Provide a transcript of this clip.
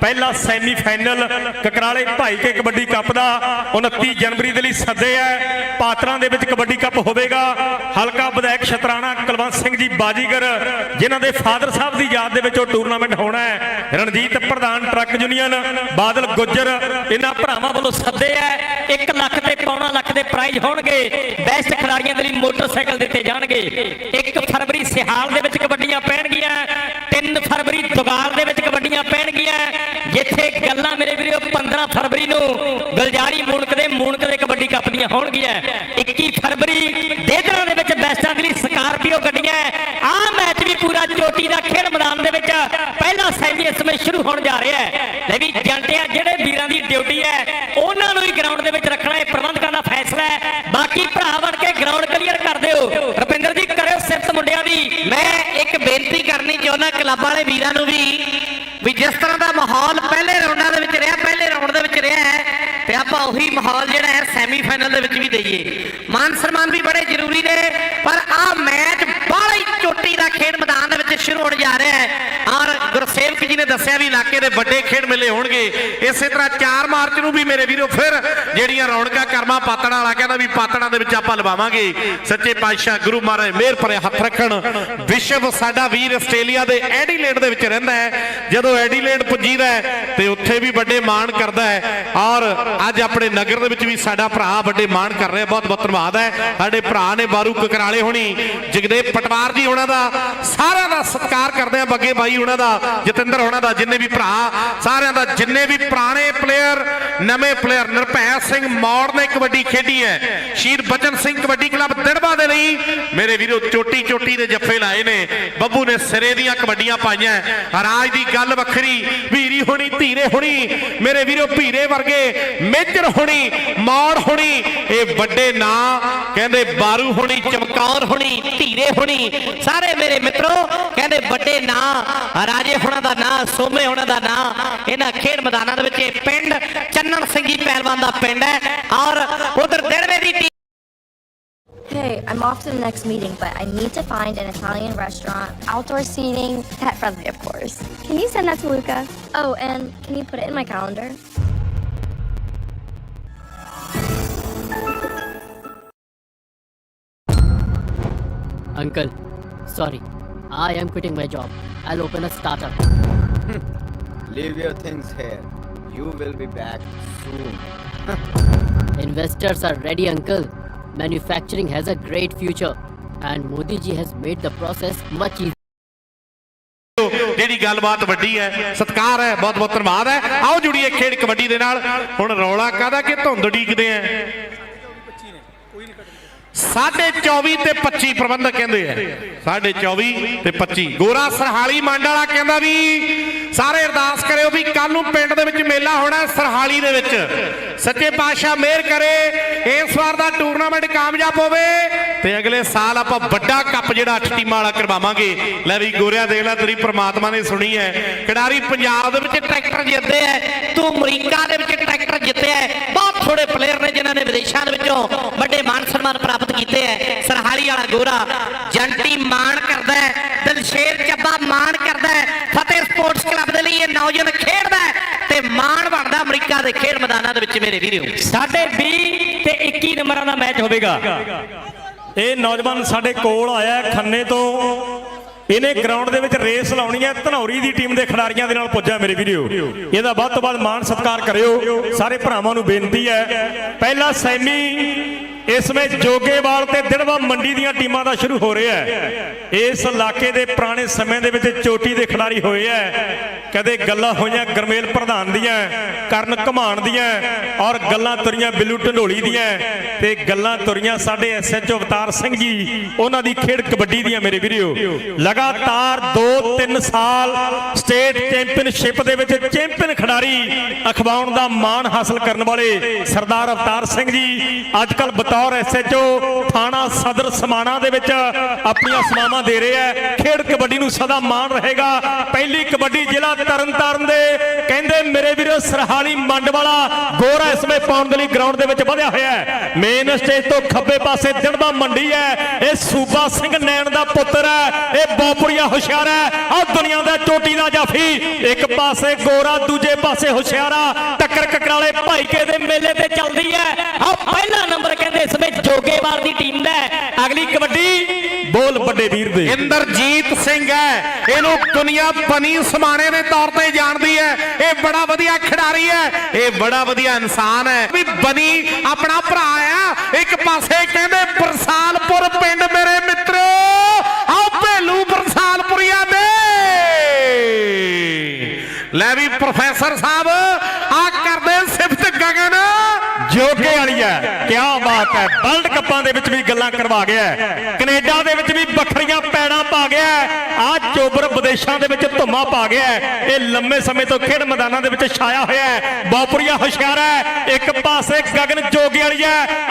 ਪਹਿਲਾ semi final Kakrale ਭਾਈ ਕੇ kabaddi cup ਦਾ 29 ਜਨਵਰੀ ਦੇ ਲਈ ਸੱਦੇ ਹੈ ਪਾਤਰਾਂ ਦੇ ਵਿੱਚ ਕਬੱਡੀ ਕੱਪ ਹੋਵੇਗਾ। ਹਲਕਾ ਵਿਧਾਇਕ ਸ਼ਤਰਾਣਾ ਕੁਲਵੰਤ ਸਿੰਘ ਜੀ ਬਾਜੀਗਰ, ਜਿਨ੍ਹਾਂ ਦੇ ਫਾਦਰ ਸਾਹਿਬ ਦੀ ਯਾਦ ਦੇ ਵਿੱਚ ਉਹ ਟੂਰਨਾਮੈਂਟ ਹੋਣਾ ਹੈ। ਰਣਜੀਤ ਪ੍ਰਧਾਨ ਟਰੱਕ ਯੂਨੀਅਨ, ਬਾਦਲ ਗੁੱਜਰ, ਇਹਨਾਂ ਭਰਾਵਾਂ ਵੱਲੋਂ ਸੱਦੇ ਹੈ 1 ਲੱਖ ਤੇ ਪੌਣਾ ਲੱਖ ਦੇ ਪ੍ਰਾਈਜ਼ ਹੋਣਗੇ। ਬੈਸਟ ਖਿਡਾਰੀਆਂ ਦੇ ਲਈ ਮੋਟਰਸਾਈਕਲ ਦਿੱਤੇ ਜਾਣਗੇ। 1 ਫਰਵਰੀ ਸਿਹਾਲ ਦੇ ਵਿੱਚ ਕਬੱਡੀਆਂ ਪੈਣਗੀਆਂ। 3 ਫਰਵਰੀ ਦੁਗਾਲ ਦੇ ਵਿੱਚ ਕਬੱਡੀਆਂ ਪੈਣਗੀਆਂ। ਜਿੱਥੇ ਗੱਲਾਂ ਮੇਰੇ ਵੀਰੋ 15 ਫਰਵਰੀ ਨੂੰ ਗਲਜਾਰੀ ਮੂਣਕ ਦੇ ਮੂਣਕ ਦੇ ਕਬੱਡੀ ਕੱਪ ਦੀਆਂ ਹੋਣਗੀਆਂ। 21 ਫਰਵਰੀ ਦੇਦਰਾਂ ਦੇ ਵਿੱਚ ਬੈਸਟਾਂ ਦੇ ਲਈ ਸਕਾਰਪੀਓ ਗੱਡੀਆਂ ਆਹ ਮੈਚ ਵੀ ਪੂਰਾ ਚੋਟੀ ਦਾ ਖੇਡ ਮੈਦਾਨ ਦੇ ਵਿੱਚ ਪਹਿਲਾ ਸੈਮੀ ਇਸ ਸਮੇਂ ਸ਼ੁਰੂ ਹੋਣ ਜਾ ਰਿਹਾ ਹੈ ਲੈ ਵੀ ਜੰਟਿਆ ਜਿਹੜੇ ਵੀਰਾਂ ਦੀ ਡਿਊਟੀ ਹੈ ਉਹਨਾਂ ਨੂੰ ਹੀ ਗਰਾਊਂਡ ਦੇ ਵਿੱਚ ਰੱਖਣਾ ਇਹ ਪ੍ਰਬੰਧਕਾਂ ਦਾ ਫੈਸਲਾ ਹੈ ਬਾਕੀ ਭਰਾ ਬਣ ਕੇ ਗਰਾਊਂਡ ਕਲੀਅਰ ਕਰ ਦਿਓ। ਰੁਪਿੰਦਰ ਜੀ ਕਰਿਓ ਮੁੰਡਿਆਂ ਦੀ ਮੈਂ ਇੱਕ ਬੇਨਤੀ ਕਰਨੀ ਚਾਹੁੰਦਾ ਕਲੱਬ ਵਾਲੇ ਵੀਰਾਂ ਨੂੰ ਵੀ ਵੀ ਜਿਸ ਤਰ੍ਹਾਂ ਦਾ ਮਾਹੌਲ ਪਹਿਲੇ ਰਾਉਂਡਾਂ ਦੇ ਵਿੱਚ ਰਿਹਾ, ਪਹਿਲੇ ਰਾਉਂਡ ਦੇ ਵਿੱਚ ਰਿਹਾ ਹੈ, ਤੇ ਆਪਾਂ ਉਹੀ ਮਾਹੌਲ ਜਿਹੜਾ ਹੈ ਸੈਮੀਫਾਈਨਲ ਦੇ ਵਿੱਚ ਵੀ ਦਈਏ। ਮਾਨ ਸਨਮਾਨ ਵੀ ਬੜੇ ਜ਼ਰੂਰੀ ਨੇ, ਪਰ ਆਹ ਮੈਚ ਬੜਾ ਹੀ ਚੋਟੀ ਦਾ ਖੇਡ ਸ਼ੁਰੂ ਹੋਣ ਜਾ ਰਿਹਾ ਹੈ। ਔਰ ਗੁਰਸੇਵਕ ਜੀ ਨੇ ਦੱਸਿਆ ਵੀ ਇਲਾਕੇ ਦੇ ਵੱਡੇ ਖੇਡ ਮੇਲੇ ਹੋਣਗੇ। ਇਸੇ ਤਰ੍ਹਾਂ 4 ਮਾਰਚ ਨੂੰ ਵੀ ਮੇਰੇ ਵੀਰੋ ਫਿਰ ਜਿਹੜੀਆਂ ਰੌਣਕਾਂ ਕਰਮਾ ਪਾਤੜਾ ਵਾਲਾ ਕਹਿੰਦਾ ਵੀ ਪਾਤੜਾਂ ਦੇ ਵਿੱਚ ਆਪਾਂ ਲਵਾਵਾਂਗੇ। ਸੱਚੇ ਪਾਤਸ਼ਾਹ ਗੁਰੂ ਮਹਾਰਾਜ ਮਿਹਰ ਭਰੇ ਹੱਥ ਰੱਖਣ। ਵਿਸ਼ਵ ਸਾਡਾ ਵੀਰ ਆਸਟ੍ਰੇਲੀਆ ਦੇ ਐਡੀਲੇਡ ਦੇ ਵਿੱਚ ਰਹਿੰਦਾ ਹੈ। ਜਦੋਂ ਐਡੀਲੇਡ ਪੁੱਜੀਦਾ ਹੈ ਤੇ ਉੱਥੇ ਵੀ ਵੱਡੇ ਮਾਣ ਕਰਦਾ ਹੈ। ਔਰ ਅੱਜ ਆਪਣੇ ਨਗਰ ਦੇ ਵਿੱਚ ਵੀ ਸਾਡਾ ਭਰਾ ਵੱਡੇ ਮਾਣ ਕਰ ਰਿਹਾ, ਬਹੁਤ ਬਹੁਤ ਧੰਨਵਾਦ ਹੈ। ਸਾਡੇ ਭਰਾ ਨੇ ਬਾਰੂ ਕਕਰਾਲੇ ਹੋਣੀ, ਜਗਦੇਵ ਪਟਵਾਰ ਜੀ ਉਹਨਾਂ ਦਾ ਸਾਰਿਆਂ ਦਾ ਸਤਿਕਾਰ ਕਰਦੇ ਆ ਬੱਗੇ ਬਾਈ ਉਹਨਾਂ ਦਾ, ਜਤਿੰਦਰ ਉਹਨਾਂ ਦਾ, ਜਿੰਨੇ ਵੀ ਭਰਾ, ਸਾਰਿਆਂ ਦਾ, ਜਿੰਨੇ ਵੀ ਪੁਰਾਣੇ ਪਲੇਅਰ ਨਵੇਂ ਪਲੇਅਰ ਨਿਰਭੈ ਸਿੰਘ ਮੌੜ ਨੇ ਕਬੱਡੀ ਖੇਡੀ ਹੈ। ਸ਼ੀਰ ਬਚਨ ਸਿੰਘ ਕਬੱਡੀ ਕਲੱਬ ਦਿੜਬਾ ਦੇ ਲਈ ਮੇਰੇ ਵੀਰੋ ਚੋਟੀ ਚੋਟੀ ਦੇ ਜੱਫੇ ਲਾਏ ਨੇ। ਬੱਬੂ ਨੇ ਸਿਰੇ ਦੀਆਂ ਕਬੱਡੀਆਂ ਪਾਈਆਂ ਰਾਜ ਦੀ ਗੱਲ ਵੱਖਰੀ, ਵੀਰੀ ਹੋਣੀ, ਧੀਰੇ ਹੋਣੀ, ਮੇਰੇ ਵੀਰੋ ਭੀਰੇ ਵਰਗੇ, ਮੇਜਰ ਹੋਣੀ, ਮੌੜ ਹੋਣੀ, ਇਹ ਵੱਡੇ ਨਾਂ, ਕਹਿੰਦੇ ਬਾਰੂ ਹੋਣੀ ਚਮਕੌਰ ਹੋਣੀ ਧੀਰੇ ਹੋਣੀ ਸਾਰੇ ਮੇਰੇ ਮਿੱਤਰੋ ਕਹਿੰਦੇ ਵੱਡੇ ਨਾਂ ਰਾਜੇ ਹੋਣਾ ਦਾ ਨਾਂ ਸੋਮੇ ਹੋਣਾ ਦਾ ਨਾਂ ਇਹਨਾਂ ਖੇਡ ਮੈਦਾਨਾਂ ਦੇ ਵਿੱਚ ਇਹ ਪਿੰਡ ਚੰਨਣ ਸਿੰਘੀ ਪਹਿਲਵਾਨ ਦਾ ਪਿੰਡ ਹੈ ਔਰ ਉਧਰ ਦਿੜਵੇ ਦੀ team Hey, I'm off to the next meeting, but I need to find an Italian restaurant, outdoor seating, pet friendly, of course. Can you send that to Luca? Oh, and can you put it in my calendar? Uncle, sorry. I am quitting my job. I'll open a startup. Leave your things here. You will be back soon. Investors are ready, uncle. Manufacturing has a great future. And Modi ji has made the process much easier. ਜਿਹੜੀ ਗੱਲਬਾਤ ਵੱਡੀ ਹੈ ਸਤਿਕਾਰ ਹੈ ਬਹੁਤ ਬਹੁਤ ਧੰਨਵਾਦ ਹੈ ਆਓ ਜੁੜੀਏ ਖੇਡ ਕਬੱਡੀ ਦੇ ਨਾਲ ਹੁਣ ਰੌਲਾ ਕਾਦਾ ਕਿ ਧੁੰਦ ਡੀਕਦੇ ਆ 24 ਤੇ 25 ਪ੍ਰਬੰਧਕ ਕਹਿੰਦੇ ਆ। 24 ਤੇ 25 ਗੋਰਾ ਸਰਹਾਲੀ ਮੰਡ ਵਾਲਾ ਕਹਿੰਦਾ ਵੀ, ਸਾਰੇ ਅਰਦਾਸ ਕਰਿਓ ਵੀ ਕੱਲ ਨੂੰ ਪਿੰਡ ਦੇ ਵਿੱਚ ਮੇਲਾ ਹੋਣਾ ਸਰਹਾਲੀ ਦੇ ਵਿੱਚ। ਸੱਚੇ ਪਾਤਸ਼ਾਹ ਮਿਹਰ ਕਰੇ, ਇਸ ਵਾਰ ਦਾ ਟੂਰਨਾਮੈਂਟ ਕਾਮਯਾਬ ਹੋਵੇ ਤੇ ਅਗਲੇ ਸਾਲ ਆਪਾਂ ਵੱਡਾ ਕੱਪ ਜਿਹੜਾ ਅੱਠ ਟੀਮਾਂ ਵਾਲਾ ਕਰਵਾਵਾਂਗੇ। ਲੈ ਵੀ ਗੋਰਿਆ ਦੇਖ ਲੈ, ਤੇਰੀ ਪ੍ਰਮਾਤਮਾ ਨੇ ਸੁਣੀ ਹੈ। ਖਿਡਾਰੀ ਪੰਜਾਬ ਦੇ ਵਿੱਚ ਟਰੈਕਟਰ ਜਿੱਤੇ ਹੈ ਤੂੰ ਅਮਰੀਕਾ ਦੇ ਵਿੱਚ ਟਰੈਕਟਰ ਜਿੱਤਿਆ ਥੋੜੇ ਪਲੇਅਰ ਨੇ ਜਿਨ੍ਹਾਂ ਨੇ ਵਿਦੇਸ਼ਾਂ ਦੇ ਵਿੱਚੋਂ ਵੱਡੇ ਮਾਨ ਸਨਮਾਨ ਪ੍ਰਾਪਤ ਕੀਤੇ ਹੈ। ਸਰਹਾਲੀ ਵਾਲਾ ਗੋਰਾ ਜੰਟੀ ਮਾਣ ਕਰਦਾ ਹੈ, ਦਿਲਸ਼ੇਰ ਚੱਬਾ ਮਾਣ ਕਰਦਾ ਹੈ, ਫਤਿਹ ਸਪੋਰਟਸ ਕਲੱਬ ਦੇ ਲਈ ਇਹ ਨੌਜਵਾਨ ਖੇਡਦਾ ਤੇ ਮਾਣ ਬਣਦਾ ਅਮਰੀਕਾ ਦੇ ਖੇਡ ਮੈਦਾਨਾਂ ਦੇ ਵਿੱਚ ਮੇਰੇ ਵੀਰੋ। ਸਾਡੇ 20 ਤੇ 21 ਨੰਬਰਾਂ ਦਾ ਮੈਚ ਹੋਵੇਗਾ। ਇਹ ਨੌਜਵਾਨ ਸਾਡੇ ਕੋਲ ਆਇਆ ਹੈ ਖੰਨੇ ਤੋਂ। ਇਹਨੇ ਗਰਾਊਂਡ ਦੇ ਵਿੱਚ ਰੇਸ ਲਾਉਣੀ ਹੈ ਧਨੌਰੀ ਦੀ ਟੀਮ ਦੇ ਖਿਡਾਰੀਆਂ ਦੇ ਨਾਲ ਪੁੱਜਿਆ ਮੇਰੇ ਵੀਡੀਓ ਇਹਦਾ ਵੱਧ ਤੋਂ ਵੱਧ ਮਾਣ ਸਤਿਕਾਰ ਕਰਿਓ। ਸਾਰੇ ਭਰਾਵਾਂ ਨੂੰ ਬੇਨਤੀ ਹੈ, ਪਹਿਲਾ ਸੈਮੀ ਇਸ ਵਿੱਚ ਜੋਗੇਵਾਲ ਤੇ ਦਿੜਵਾ ਮੰਡੀ ਦੀਆਂ ਟੀਮਾਂ ਦਾ ਸ਼ੁਰੂ ਹੋ ਰਿਹਾ ਹੈ। ਇਸ ਇਲਾਕੇ ਦੇ ਪੁਰਾਣੇ ਸਮੇਂ ਦੇ ਵਿੱਚ ਚੋਟੀ ਦੇ ਖਿਡਾਰੀ ਹੋਏ ਐ ਕਦੇ ਗੱਲਾਂ ਹੋਈਆਂ ਗਰਮੇਲ ਪ੍ਰਧਾਨ ਦੀਆਂ, ਕਰਨ ਘਮਾਣ ਦੀਆਂ ਔਰ ਗੱਲਾਂ ਤੁਰੀਆਂ ਬਿੱਲੂ ਢੰਡੋਲੀ ਦੀਆਂ। ਤੇ ਗੱਲਾਂ ਤੁਰੀਆਂ ਸਾਡੇ ਐਸਐਚਓ ਅਵਤਾਰ ਸਿੰਘ ਜੀ, ਉਹਨਾਂ ਦੀ ਖੇਡ ਕਬੱਡੀ ਦੀਆਂ ਮੇਰੇ ਵੀਰੋ। ਲਗਾਤਾਰ 2-3 ਸਾਲ ਸਟੇਟ ਚੈਂਪੀਅਨਸ਼ਿਪ ਦੇ ਵਿੱਚ ਚੈਂਪੀਅਨ ਖਿਡਾਰੀ ਅਖਵਾਉਣ ਦਾ ਮਾਣ ਹਾਸਲ ਕਰਨ ਵਾਲੇ ਸਰਦਾਰ ਅਵਤਾਰ ਸਿੰਘ ਜੀ, ਅੱਜ ਕੱਲ ਬਤੌਰ ਐਸਐਚਓ ਥਾਣਾ ਸਦਰ ਸਮਾਣਾ ਦੇ ਵਿੱਚ ਆਪਣੀਆਂ ਸੇਵਾਵਾਂ ਦੇ ਰਹੇ ਆ ਖੇਡ ਕਬੱਡੀ ਨੂੰ ਸਦਾ ਮਾਣ ਰਹੇਗਾ। ਪਹਿਲੀ ਕਬੱਡੀ ਜ਼ਿਲ੍ਹਾ ਤਰਨਤਾਰਨ ਦੇ ਕਹਿੰਦੇ ਮੇਰੇ ਵੀਰੋ ਸਰਹਾਲੀ ਮੰਡ ਵਾਲਾ ਗੋਰਾ ਇਸ ਸਮੇਂ ਪਾਉਣ ਦੇ ਲਈ ਗਰਾਊਂਡ ਦੇ ਵਿੱਚ ਵਧਿਆ ਹੋਇਆ ਹੈ। ਮੇਨ ਸਟੇਜ ਤੋਂ ਖੱਬੇ ਪਾਸੇ ਦਿਨਬਾ ਮੰਡੀ ਹੈ। ਇਹ ਸੂਬਾ ਸਿੰਘ ਨੈਣ ਦਾ ਪੁੱਤਰ ਹੈ। ਇਹ ਬੋਪਰੀਆ ਹੁਸ਼ਿਆਰ ਹੈ। ਆ ਦੁਨੀਆ ਦਾ ਚੋਟੀ ਦਾ ਜਾਫੀ। ਇੱਕ ਪਾਸੇ ਗੋਰਾ, ਦੂਜੇ ਪਾਸੇ ਹੁਸ਼ਿਆਰਾ। ਟੱਕਰ ਕਕਰਾਲੇ ਭਾਈਕੇ ਦੇ ਮੇਲੇ ਤੇ ਚੱਲਦੀ ਹੈ। ਆ ਪਹਿਲਾ ਨੰਬਰ ਕਹਿੰਦੇ ਦੀ ਟੀਮ ਦਾ ਅਗਲੀ ਕਬੱਡੀ ਬੋਲ ਵੱਡੇ ਵੀਰ ਦੇ। ਇੰਦਰਜੀਤ ਸਿੰਘ ਹੈ। ਇਹਨੂੰ ਦੁਨੀਆ ਬਣੀ ਸਮਾਣੇ ਦੇ ਤੌਰ ਤੇ ਜਾਣਦੀ ਹੈ। ਇਹ ਬੜਾ ਵਧੀਆ ਖਿਡਾਰੀ ਹੈ। ਇਹ ਬੜਾ ਵਧੀਆ ਇਨਸਾਨ ਹੈ। ਵੀ ਬਣੀ ਆਪਣਾ ਭਰਾ ਆ। ਇੱਕ ਪਾਸੇ ਕਹਿੰਦੇ ਬਰਸਾਲਪੁਰ ਪਿੰਡ ਮੇਰੇ ਮਿੱਤਰੋ, ਆਓ ਭੇਲੂ ਬਰਸਾਲਪੁਰੀਆ ਦੇ। ਲੈ ਵੀ ਪ੍ਰੋਫੈਸਰ ਸਾਹਿਬ ਆ ਕਰਦੇ ਸਿਫਤ ਗਗਨ। ਜੋਗੇ ਵਾਲੀ ਹੈ ਕੀ ਬਾਤ ਹੈ। ਵਰਲਡ ਕੱਪਾਂ ਦੇ ਵਿੱਚ ਵੀ ਗੱਲਾਂ ਕਰਵਾ ਗਿਆ ਹੈ। ਕੈਨੇਡਾ ਦੇ ਵਿੱਚ ਵੀ ਵੱਖਰੀਆਂ ਪੈੜਾਂ ਪਾ ਗਿਆ ਆ ਚੋਬਰ ਵਿਦੇਸ਼ਾਂ ਦੇ ਵਿੱਚ ਧੁੰਮਾ ਪਾ ਗਿਆ ਇਹ ਲੰਮੇ ਸਮੇਂ ਤੋਂ ਖੇਡ ਮੈਦਾਨਾਂ ਦੇ ਵਿੱਚ ਛਾਇਆ ਹੋਇਆ ਹੈ। ਬੌਪਰੀਆ ਹੁਸ਼ਿਆਰ ਹੈ। ਇੱਕ ਪਾਸੇ ਗਗਨ ਜੋਗੇ ਵਾਲੀ ਹੈ।